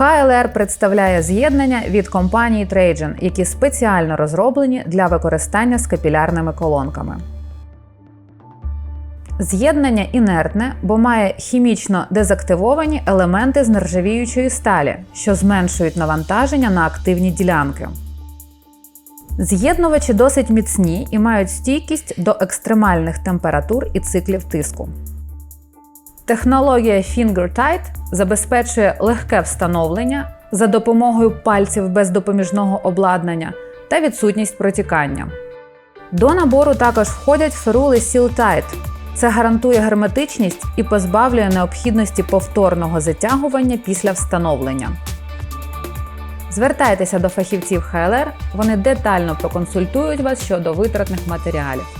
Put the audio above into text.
HLR представляє з'єднання від компанії Trajan, які спеціально розроблені для використання з капілярними колонками. З'єднання інертне, бо має хімічно дезактивовані елементи з нержавіючої сталі, що зменшують навантаження на активні ділянки. З'єднувачі досить міцні і мають стійкість до екстремальних температур і циклів тиску. Технологія FingerTight забезпечує легке встановлення за допомогою пальців без допоміжного обладнання та відсутність протікання. До набору також входять ферули Seal-Tight. Це гарантує герметичність і позбавлює необхідності повторного затягування після встановлення. Звертайтеся до фахівців ХЛР, вони детально проконсультують вас щодо витратних матеріалів.